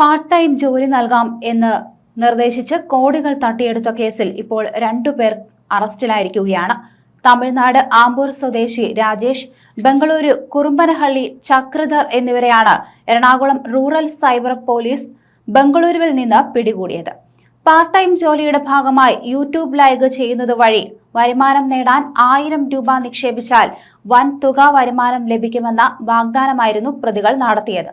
Part time ജോലി നൽകാം എന്ന് നിർദ്ദേശിച്ച് കോടികൾ തട്ടിയെടുത്ത കേസിൽ ഇപ്പോൾ രണ്ടുപേർ അറസ്റ്റിലായിരിക്കുകയാണ്. തമിഴ്നാട് ആമ്പൂർ സ്വദേശി രാജേഷ് ബംഗളൂരു കുറുമ്പനഹള്ളി ചക്രധർ എന്നിവരെയാണ് എറണാകുളം റൂറൽ സൈബർ പോലീസ് ബംഗളൂരുവിൽ നിന്ന് പിടികൂടിയത്. പാർട്ട് ടൈം ജോലിയുടെ ഭാഗമായി യൂട്യൂബ് ലൈവ് ചെയ്യുന്നത് വഴി വരുമാനം നേടാൻ ആയിരം രൂപ നിക്ഷേപിച്ചാൽ വൻ തുക വരുമാനം ലഭിക്കുമെന്ന വാഗ്ദാനമായിരുന്നു പ്രതികൾ നടത്തിയത്.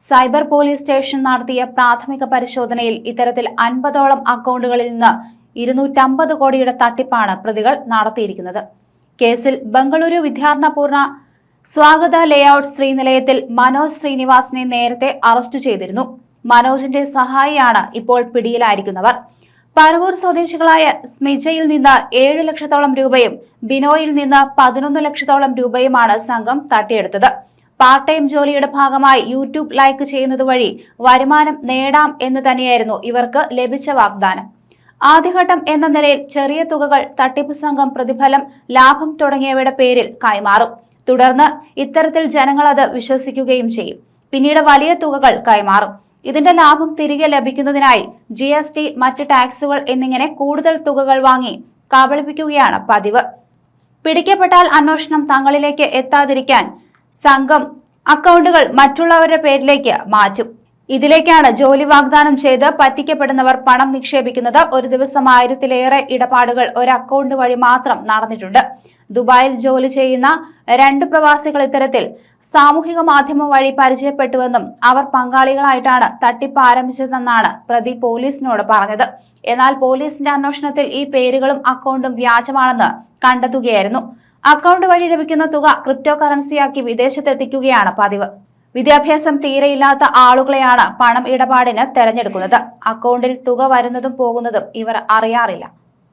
സൈബർ പോലീസ് സ്റ്റേഷൻ നടത്തിയ പ്രാഥമിക പരിശോധനയിൽ ഇത്തരത്തിൽ അൻപതോളം അക്കൗണ്ടുകളിൽ നിന്ന് ഇരുന്നൂറ്റമ്പത് കോടിയുടെ തട്ടിപ്പാണ് പ്രതികൾ നടത്തിയിരിക്കുന്നത്. കേസിൽ ബംഗളൂരു വിദ്യാർണപൂർണ സ്വാഗത ലേഔട്ട് ശ്രീനിലയത്തിൽ മനോജ് ശ്രീനിവാസിനെ നേരത്തെ അറസ്റ്റ് ചെയ്തിരുന്നു. മനോജിന്റെ സഹായിയാണ് ഇപ്പോൾ പിടിയിലായിരിക്കുന്നവർ. പരവൂർ സ്വദേശികളായ സ്മിജയിൽ നിന്ന് ഏഴ് ലക്ഷത്തോളം രൂപയും ബിനോയിൽ നിന്ന് പതിനൊന്ന് ലക്ഷത്തോളം രൂപയുമാണ് സംഘം തട്ടിയെടുത്തത്. പാർട്ട് ടൈം ജോലിയുടെ ഭാഗമായി യൂട്യൂബ് ലൈക്ക് ചെയ്യുന്നത് വഴി വരുമാനം നേടാം എന്ന് തന്നെയായിരുന്നു ഇവർക്ക് ലഭിച്ച വാഗ്ദാനം. ആദ്യഘട്ടം എന്ന നിലയിൽ ചെറിയ തുകകൾ തട്ടിപ്പ് സംഘം പ്രതിഫലം ലാഭം തുടങ്ങിയവയുടെ പേരിൽ കൈമാറും. തുടർന്ന് ഇത്തരത്തിൽ ജനങ്ങൾ അത് വിശ്വസിക്കുകയും ചെയ്യും. പിന്നീട് വലിയ തുകകൾ കൈമാറും. ഇതിന്റെ ലാഭം തിരികെ ലഭിക്കുന്നതിനായി ജി എസ് ടി മറ്റ് ടാക്സുകൾ എന്നിങ്ങനെ കൂടുതൽ തുകകൾ വാങ്ങി കബളിപ്പിക്കുകയാണ് പതിവ്. പിടിക്കപ്പെട്ടാൽ അന്വേഷണം തങ്ങളിലേക്ക് എത്താതിരിക്കാൻ സംഘം അക്കൗണ്ടുകൾ മറ്റുള്ളവരുടെ പേരിലേക്ക് മാറ്റും. ഇതിലേക്കാണ് ജോലി വാഗ്ദാനം ചെയ്ത് പറ്റിക്കപ്പെടുന്നവർ പണം നിക്ഷേപിക്കുന്നത്. ഒരു ദിവസം ആയിരത്തിലേറെ ഇടപാടുകൾ ഒരു അക്കൗണ്ട് വഴി മാത്രം നടന്നിട്ടുണ്ട്. ദുബായിൽ ജോലി ചെയ്യുന്ന രണ്ട് പ്രവാസികൾ ഇത്തരത്തിൽ സാമൂഹിക മാധ്യമം വഴി പരിചയപ്പെട്ടുവെന്നും അവർ പങ്കാളികളായിട്ടാണ് തട്ടിപ്പ് ആരംഭിച്ചതെന്നാണ് പ്രതി പോലീസിനോട് പറഞ്ഞത്. എന്നാൽ പോലീസിന്റെ അന്വേഷണത്തിൽ ഈ പേരുകളും അക്കൗണ്ടും വ്യാജമാണെന്ന് കണ്ടെത്തുകയായിരുന്നു. അക്കൗണ്ട് വഴി ലഭിക്കുന്ന തുക ക്രിപ്റ്റോ കറൻസിയാക്കി വിദേശത്തെത്തിക്കുകയാണ് പതിവ്. വിദ്യാഭ്യാസം തീരെയില്ലാത്ത ആളുകളെയാണ് പണം ഇടപാടിന് തെരഞ്ഞെടുക്കുന്നത്. അക്കൗണ്ടിൽ തുക വരുന്നതും പോകുന്നതും ഇവർ അറിയാറില്ല.